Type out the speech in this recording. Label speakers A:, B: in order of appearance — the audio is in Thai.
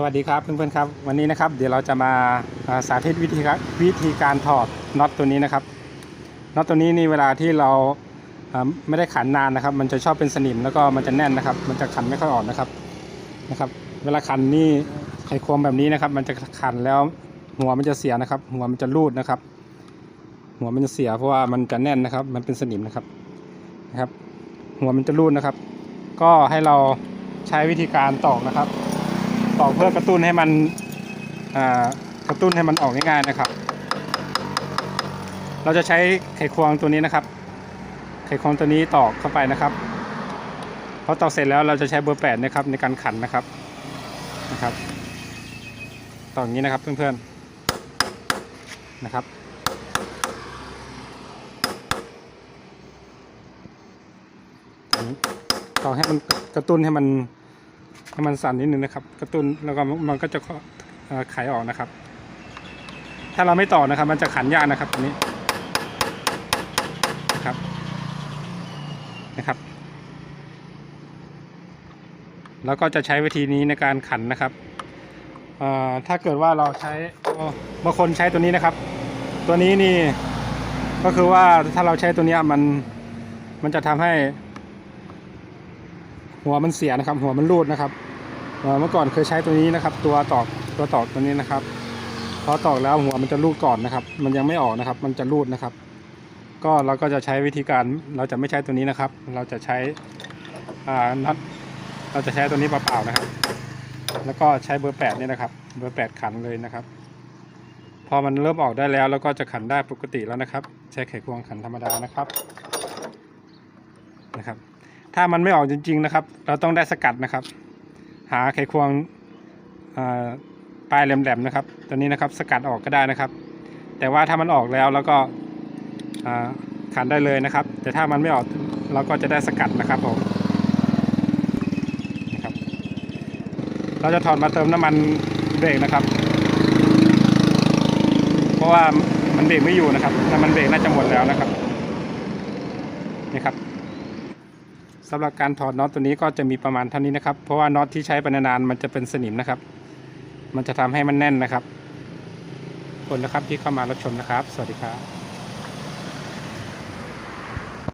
A: สวัสดีครับเพื่อนๆครับวันนี้นะครับเดี๋ยวเราจะมาสาธิตวิธีการวิธีการถอดน็อตตัวนี้นะครับน็อตตัวนี้นี่เวลาที่เราไม่ได้ขันนานนะครับ มันจะชอบเป็นสนิมแล้วก็มันจะแน่นนะครับ มันจะขันไม่ค่อยออกนะครับนะครับ เวลาขันนี่ไขควงแบบนี้นะครับ มันจะขันแล้วหัวมันจะเสียนะครับ หัวมันจะรูดนะครับ หัวมันจะเสียเพราะว่ามันจะแน่นนะครับ มันเป็นสนิมนะครับนะครับ หัวมันจะรูดนะครับ ก็ให้เราใช้วิธีการตอกนะครับ ตอกเพื่อกระตุ้นให้มันกระตุ้นให้มันออกง่ายๆนะครับ เราจะใช้ไขควงตัวนี้นะครับ ไขควงตัวนี้ตอกเข้าไปนะครับพอตอกเสร็จแล้วเราจะใช้เบอร์แปดนะครับในการขันนะครับนะครับตอกอย่างนี้นะครับเพื่อนๆนะครับตอกให้มันกระตุ้นให้มัน ให้มันสั่นนิดนึงนะครับ กระตุ้นแล้วก็มันก็จะเอ่อไขออกนะครับ ถ้าเราไม่ต่อนะครับ มันจะขันยากนะครับอันนี้นะครับนะครับ แล้วก็จะใช้วิธีนี้ในการขันนะครับถ้าเกิดว่าเราใช้บางคนใช้ตัวนี้นะครับ ตัวนี้นี่ก็คือว่าถ้าเราใช้ตัวนี้มันมันจะทำให้ หัวมันเสียนะครับ หัวมันรูดนะครับเมื่อก่อนเคยใช้ตัวนี้นะครับ ตัวตอกตัวตอกตัวนี้นะครับพอตอกแล้วหัวมันจะรูดก่อนนะครับ มันยังไม่ออกนะครับ มันจะรูดนะครับ ก็เราก็จะใช้วิธีการเราจะไม่ใช้ตัวนี้นะครับ เราจะใช้น็อตเราจะใช้ตัวนี้เปล่าๆนะครับ แล้วก็ใช้เบอร์แปดนี่นะครับ เบอร์แปดขันเลยนะครับ พอมันเริ่มออกได้แล้วแล้วก็จะขันได้ปกติแล้วนะครับ ใช้ไขควงขันธรรมดานะครับนะครับ ถ้ามันไม่ออกจริง ๆนะครับ เราต้องได้สกัดนะครับ หาไขควงปลายแหลมๆนะครับ ตัวนี้นะครับสกัดออกก็ได้นะครับ แต่ว่าถ้ามันออกแล้วแล้วก็ขันได้เลยนะครับ แต่ถ้ามันไม่ออกเราก็จะได้สกัดนะครับผมนะครับ เราจะถอดมาเติมน้ำมันเบรกนะครับ เพราะว่ามันเบรกไม่อยู่นะครับน้ำมันเบรกน่าจะหมดแล้วนะครับนี่ครับ สำหรับการถอดน็อตตัวนี้ก็จะมีประมาณเท่านี้นะครับ เพราะว่าน็อตที่ใช้ไปนานๆมันจะเป็นสนิมนะครับ มันจะทำให้มันแน่นนะครับคนนะครับที่เข้ามารับชมนะครับ สวัสดีครับ